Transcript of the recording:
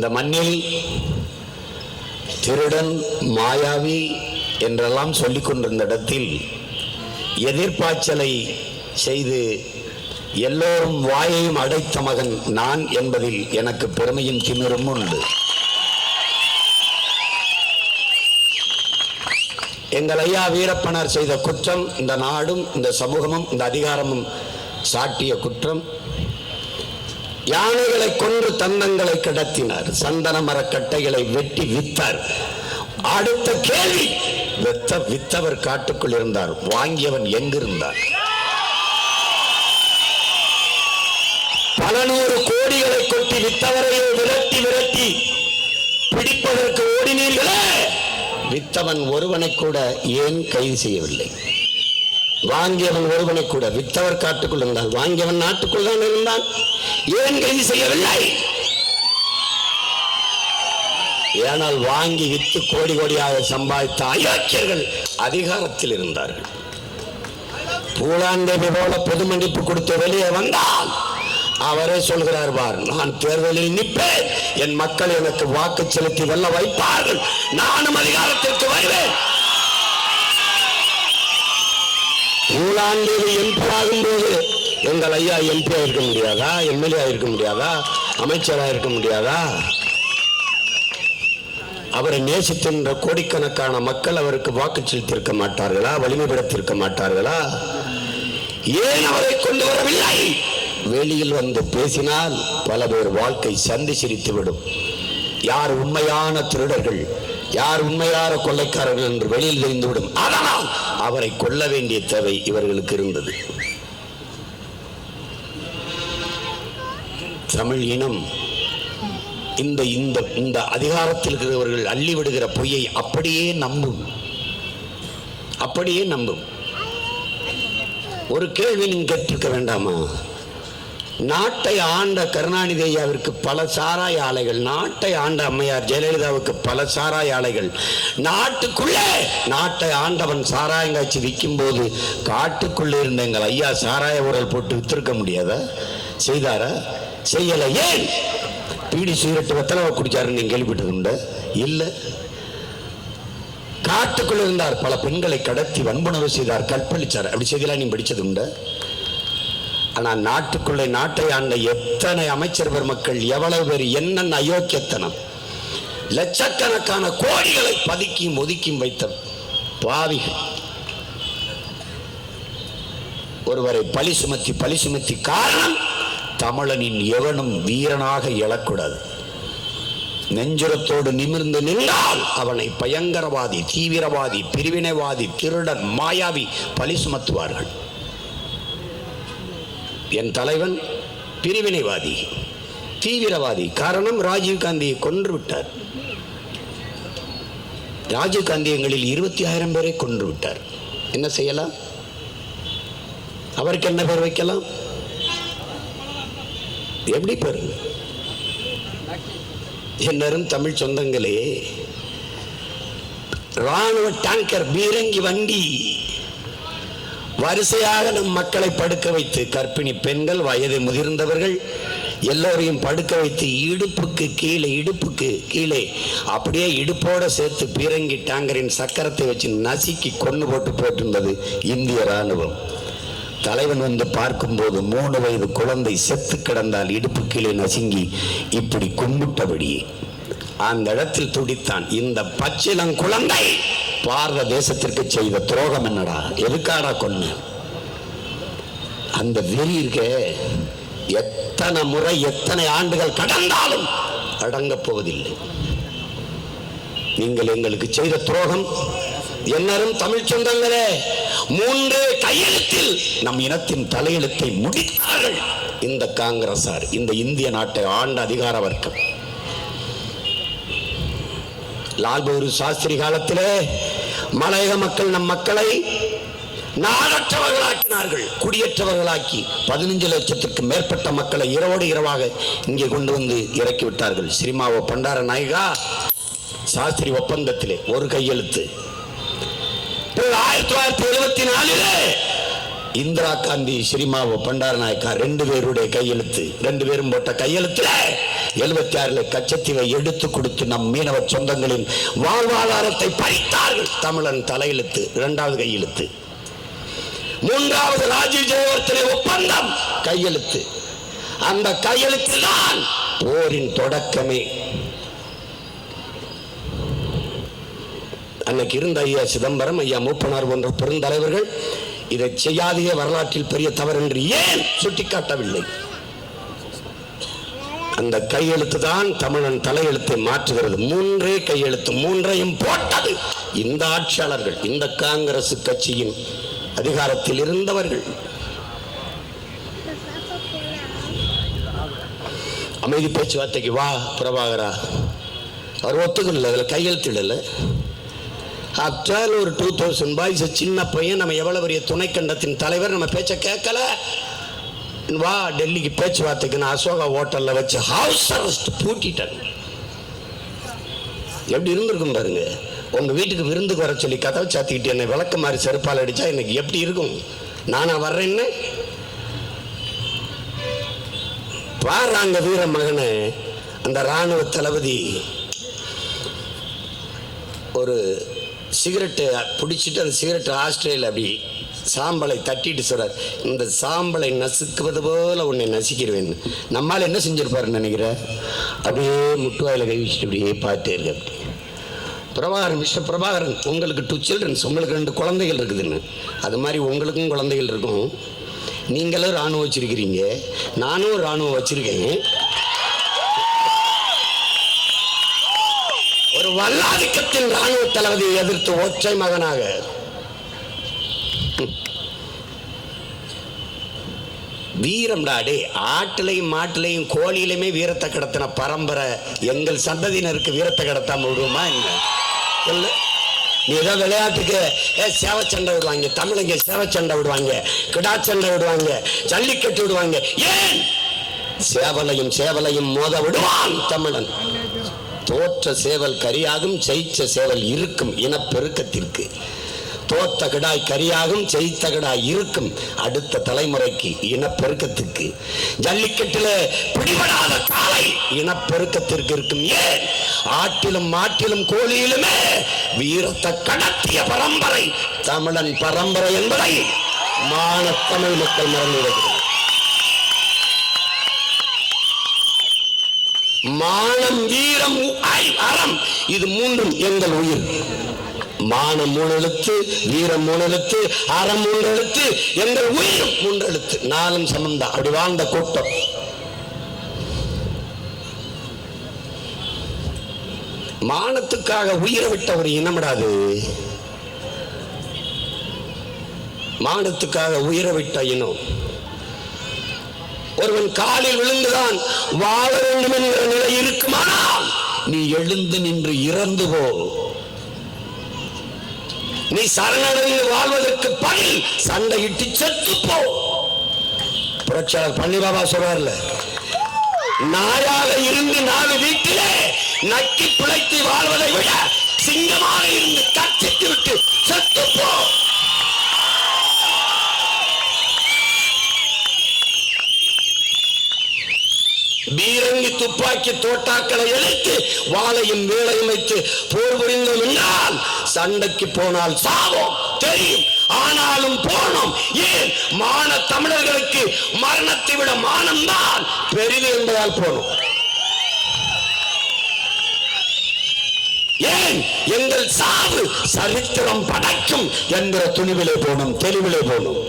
இந்த மண்ணில் திருடன் மாயாவி என்றெல்லாம் சொல்லிக் கொண்டிருந்த இடத்தில் எதிர்பாய்ச்சலை செய்து எல்லோரும் வாயையும் அடைத்த மகன் நான் என்பதில் எனக்கு பெருமையும் திமிரும் உண்டு. எங்கள் ஐயா வீரப்பனர் செய்த குற்றம் இந்த நாடும் இந்த சமூகமும் இந்த அதிகாரமும் சாட்டிய குற்றம். யானைகளை கொன்று தந்தங்களை கடத்தினார். சந்தன மரக்கட்டைகளை வெட்டி வித்தார். அடுத்த கேள்வி வித்த வித்தவர் காட்டுக்குள் இருந்தார். வாங்கியவன் எங்கிருந்தார்? பல நூறு கோடிகளை கொட்டி வித்தவரையே விரட்டி விரட்டி பிடிப்பதற்கு ஓடினீர்களே. வித்தவன் ஒருவனை கூட ஏன் கைது செய்யவில்லை? வாங்கியவன் ஒருவனை கூட வித்தவர் காட்டுக்குள் இருந்தான் வாங்கியவன் நாட்டுக்குள் தான் இருந்தான். ஏன் கைது செய்யவில்லை? ஏனால் வாங்கி வித்து கோடி கோடியாக சம்பாதித்த அயோக்கியர்கள் அதிகாரத்தில் இருந்தார்கள். பூலாண்டேவி போல பொது மன்னிப்பு கொடுத்து வெளியே வந்தால் அவரே சொல்கிறார் பார் நான் தேர்தலில் நிற்பேன். என் மக்கள் எனக்கு வாக்கு செலுத்தி வெல்ல வைப்பார்கள். நானும் அதிகாரத்திற்கு வருவேன். ஊழாண்டேவி எம்பி ஆகும்போது எங்கள் ஐயா எம்பி இருக்க முடியாதா? எம்எல்ஏ இருக்க முடியாதா? அமைச்சராக இருக்க முடியாதா? அவரை நேசித்தின்ற கோடிக்கணக்கான மக்கள் அவருக்கு வாக்கு செலுத்தியிருக்க மாட்டார்களா? வலிமைப்படுத்தியிருக்க மாட்டார்களா? ஏன் அவரை கொண்டு வரவில்லை? வெளியில் வந்து பேசினால் பல பேர் வாழ்க்கை சந்தி சிரித்துவிடும். யார் உண்மையான திருடர்கள்? யார் உண்மையான கொள்ளைக்காரர்கள் என்று வெளியில் தெரிந்துவிடும். அதனால் அவரை கொல்ல வேண்டிய தேவை இவர்களுக்கு இருந்தது. தமிழ் இனம் இந்த இந்த இந்த அதிகாரத்தில் இருக்கிறவர்கள் அள்ளி விடுகிற பொய்யை அப்படியே நம்பும். அப்படியே நம்பும். ஒரு கேள்வி நீங்க கேட்டிருக்க வேண்டாமா? நாட்டை ஆண்ட கருணாநிதி ஐயாவிற்கு பல சாராய ஆலைகள் நாட்டை ஆண்ட அம்மையார் ஜெயலலிதாவுக்கு பல சாராய ஆலைகள். நாட்டுக்குள்ளே நாட்டை ஆண்டவன் சாராயங்காய்ச்சி விற்கும் போது காட்டுக்குள்ளே இருந்த எங்கள் ஐயா சாராய உரல் போட்டு வித்திருக்க முடியாதா? செய்தாரா? செய்யல. ஏன்? பீடி சிகரெட் வெத்தலவை குடிச்சாருன்னு நீங்கள் கேள்விப்பட்டது உண்டு? இல்லை. காட்டுக்குள் இருந்தார். பல பெண்களை கடத்தி வன்புணர்வு செய்தார். கற்பழிச்சார். அப்படி செய்தியெல்லாம் நீ படிச்சது உண்டு? ஆனால் நாட்டுக்குள்ளே நாட்டை ஆண்ட எத்தனை அமைச்சர் பெருமக்கள் எவ்வளவு பேர் என்னென்ன அயோக்கியத்தனம். லட்சக்கணக்கான கோடிகளை பதுக்கியும் ஒதுக்கியும் வைத்த பாவிகள். ஒருவரை பழி சுமத்தி பழி சுமத்தி காரணம் தமிழனின் எவனும் வீரனாக எழக்கூடாது. நெஞ்சுரத்தோடு நிமிர்ந்து நின்றால் அவனை பயங்கரவாதி தீவிரவாதி பிரிவினைவாதி திருடன் மாயாவி பழி சுமத்துவார்கள். என் தலைவன் பிரிவினைவாதி தீவிரவாதி. காரணம் ராஜீவ் காந்தியை கொன்று விட்டார் ராஜீவ் எங்களில் இருபத்தி ஆயிரம் பேரை கொன்று விட்டார் என்ன செய்யலாம்? அவருக்கு என்ன பேர் வைக்கலாம்? எப்படி பேர்? என்னரும் தமிழ் சொந்தங்களே ராணுவ டேங்கர் பீரங்கி வண்டி. வரிசையாக நம் மக்களை படுக்க வைத்து கர்ப்பிணி பெண்கள் வயது முதிர்ந்தவர்கள் எல்லோரையும் படுக்க வைத்து இடுப்புக்கு கீழே இடுப்புக்கு கீழே அப்படியே இடுப்போட சேர்த்து பீரங்கி டாங்கரின் சக்கரத்தை வச்சு நசுக்கி கொண்டு போட்டு போட்டிருந்தது இந்திய ராணுவம் தலைவன் வந்து பார்க்கும்போது மூணு வயது குழந்தை செத்து கிடந்தால் இடுப்பு கீழே நசுங்கி இப்படி கும்பிட்டபடியே அந்த இடத்தில் துடித்தான் இந்த பச்சிளம் குழந்தை! பாரத தேசத்திற்கு செய்த துரோகம் என்னடா? எதுக்காடா கொன்ன? அந்த வெறி இருக்க எத்தனை முறை எத்தனை ஆண்டுகள் கடந்தாலும் அடங்கப் போவதில்லை. நீங்கள் எங்களுக்கு செய்த துரோகம் என்னரும் தமிழ் சொந்தங்களே மூன்று கையெழுத்தில் நம் இனத்தின் தலையெழுத்தை முடித்தார்கள். இந்த காங்கிரசார் இந்த இந்திய நாட்டை ஆண்ட அதிகார வர்க்கம். லால் பகதூர் சாஸ்திரி காலத்திலே மலையக மக்கள் நம் மக்களை நாடற்றவர்களாக்கினார்கள் குடியேற்றவர்களாக்கி பதினஞ்சு லட்சத்துக்கு மேற்பட்ட மக்களை இரவோடு இரவாக இங்கே கொண்டு வந்து இறக்கி விட்டார்கள். சிரிமாவோ பண்டார நாயகா சாஸ்திரி ஒப்பந்தத்திலே ஒரு கையெழுத்து. ஆயிரத்தி தொள்ளாயிரத்தி எழுபத்தி நாலிலே இந்திரா காந்தி சிரிமாவோ பண்டார நாயக்கா ரெண்டு பேருடைய கையெழுத்து ரெண்டு பேரும் போட்ட கையெழுத்துல எழுபத்தி ஆறுல கச்சத்தீவை எடுத்து கொடுத்து நம் மீனவ சொந்தங்களின் வாழ்வாதாரத்தை பறித்தார்கள். தமிழன் தலையெழுத்து இரண்டாவது கையெழுத்து. மூன்றாவது ராஜீவ் ஜெயவர்த்தனை ஒப்பந்தம் கையெழுத்து. அந்த கையெழுத்து தான் போரின் தொடக்கமே. அன்னைக்கு இருந்த ஐயா சிதம்பரம் ஐயா மூப்பனார் போன்ற பெருந்தலைவர்கள் இதை செய்யாதே வரலாற்றில் பெரிய தவறு என்று ஏன் சுட்டிக்காட்டவில்லை? அந்த கையெழுத்து தான் தமிழன் தலையெழுத்தை மாற்றுகிறது. மூன்றே கையெழுத்து மூன்றையும் போட்டது. இந்த ஆட்சியாளர்கள் இந்த காங்கிரஸ் கட்சியின் அதிகாரத்தில் இருந்தவர்கள். அமைதி பேச்சுவார்த்தைக்கு வா பிரபாகரா. அவர் ஒத்துக்கல அதில் கையெழுத்திடல ஆக்சுவல் ஒரு டூ தௌசண்ட் பாய்ஸ் சின்ன பையன் நம்ம எவ்வளோ பெரிய துணைக்கண்டத்தின் தலைவர் நம்ம பேச்சை கேட்கல. வா டெல்லிக்கு பேச்சுவார்த்தைக்கு நான் அசோகா ஹோட்டலில் வச்சு ஹவுஸ் அரெஸ்ட் பூட்டிட்டேன் எப்படி இருந்திருக்கும் பாருங்க? உங்கள் வீட்டுக்கு விருந்துக்கு வர சொல்லி கதவை சாத்திக்கிட்டு என்னை விளக்க மாதிரி செருப்பால் அடித்தா எனக்கு எப்படி இருக்கும்? நானா வர்றேன்னு? பாருங்க வீர மகனை அந்த ராணுவ தளபதி. ஒரு சிகரெட்டு பிடிச்சிட்டு அந்த சிகரெட் ஆஸ்திரேலியா அப்படி சாம்பலை தட்டிட்டு சொல்கிறார் இந்த சாம்பலை நசுக்குவது போல உன்னை நசுக்கிடுவேன். நம்மால் என்ன செஞ்சுருப்பாருன்னு நினைக்கிற அப்படியே முட்டுவாயில் கை வச்சுட்டு அப்படியே பார்த்துட்டே இருக்க பிரபாகரன் மிஸ்டர் பிரபாகரன் உங்களுக்கு டூ சில்ட்ரன்ஸ் உங்களுக்கு ரெண்டு குழந்தைகள் இருக்குதுன்னு. அது மாதிரி உங்களுக்கும் குழந்தைகள் இருக்கும். நீங்களும் இராணுவம் வச்சுருக்கிறீங்க. நானும் இராணுவம் வச்சுருக்கேன். ஒரு வல்லாதிக்கத்தின் ராணுவ தளபதியை எதிர்த்து ஒற்றை மகனாக வீரம்டா டே ஆட்டிலையும் மாட்டிலையும் கோழியிலுமே வீரத்தை கடத்தின பரம்பரை எங்கள் சந்ததியினருக்கு வீரத்தை கடத்தாம விடுவோமா என்ன? சொல்லு. நீ ஏதோ விளையாட்டுக்கு சேவச்சண்டை விடுவாங்க தமிழங்க சேவச்சண்டை விடுவாங்க கிடாச்சண்டை விடுவாங்க ஜல்லிக்கட்டு விடுவாங்க. ஏன்? சேவலையும் சேவலையும் மோத விடுவான் தமிழன். தோற்ற சேவல் கரியாகும் ஜெயிச்ச சேவல் இருக்கும் இனப்பெருக்கத்திற்கு. தோத்த கிடாய் கரியாகும் செய்த கிடாய் இருக்கும். அடுத்த தலைமுறைக்கு இனப்பெருக்கத்துக்கு ஜல்லிக்கட்டுல பிடிபடாத காலை இனப்பெருக்கத்திற்கு இருக்கும். ஏன்? ஆட்டிலும் மாட்டிலும் கோழியிலுமே வீரத்தை கடத்திய பரம்பரை தமிழன் பரம்பரை என்பதை மான தமிழ் மக்கள் மறந்துவிடுகிறது மானம் வீரம் அறம் இது மூன்றும் எங்கள் உயிர். மானம் மூணு எழுத்து வீரம் மூணு எழுத்து அறம் மூன்று எழுத்து எங்கள் உயிர் மூன்று எழுத்து நாலும் சமம்தான் அப்படி வாழ்ந்த கூட்டம். மானத்துக்காக உயிரை விட்ட ஒரு இனமிடாது. மானத்துக்காக உயிரை விட்ட இனம். ஒருவன் காலில் விழுந்துதான் வாழ வேண்டும் என்கிற நிலை இருக்குமானால் நீ எழுந்து நின்று இறந்து போ. நீ சரணடைந்து வாழ்வதற்கு பதில் சண்டையிட்டு செத்து போ. புரட்சியாளர் பன்னி பாபா சொல்றாருல நாயாக இருந்து நாலு வீட்டிலே நக்கி பிழைத்து வாழ்வதை விட சிங்கமாக இருந்து கத்திட்டு விட்டு செத்து போ பீரங்கி துப்பாக்கி தோட்டாக்களை எதிர்த்து வாழையும் வேலையும் வைத்து போர் புரிந்தோம் என்றால் சண்டைக்கு போனால் சாவோம் தெரியும். ஆனாலும் போனோம். ஏன்? மான தமிழர்களுக்கு மரணத்தை விட மானம்தான் பெரிது என்பதால் போனோம். ஏன்? எங்கள் சாவு சரித்திரம் படைக்கும் என்கிற துணிவிலே போனோம் தெளிவிலே போனோம்.